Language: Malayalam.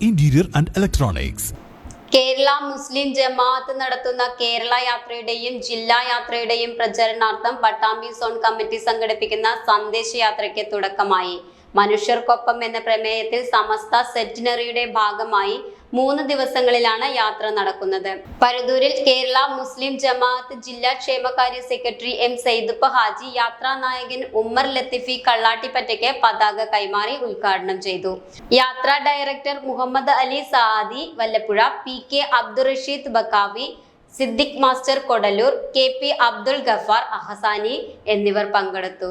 Interior and Electronics. Kerala Muslim Jamaat നടത്തുന്ന കേരള യാത്രയുടെയും ജില്ലാ യാത്രയുടെയും പ്രചരണാർത്ഥം പട്ടാമ്പി സോൺ കമ്മിറ്റി സംഘടിപ്പിക്കുന്ന സന്ദേശയാത്രയ്ക്ക് തുടക്കമായി മനുഷ്യർക്കൊപ്പം എന്ന പ്രമേയത്തിൽ സമസ്ത സെറ്റിനറിയുടെ ഭാഗമായി മൂന്ന് ദിവസങ്ങളിലാണ് യാത്ര നടക്കുന്നത്. പരതൂരിൽ കേരള മുസ്ലിം ജമാഅത്ത് ജില്ലാ ക്ഷേമകാര്യ സെക്രട്ടറി എം സൈദുപ്പ ഹാജി യാത്രാ നായകൻ ഉമ്മർ ലത്തിഫി കള്ളാട്ടിപ്പറ്റയ്ക്ക് പതാക കൈമാറി ഉദ്ഘാടനം ചെയ്തു. യാത്രാ director Muhammad Ali Sadi Vallappuzha P K Abdurasheed Baqavi Siddique master Kodalur K P Abdul Gaffar Ahsani എന്നിവർ പങ്കെടുത്തു.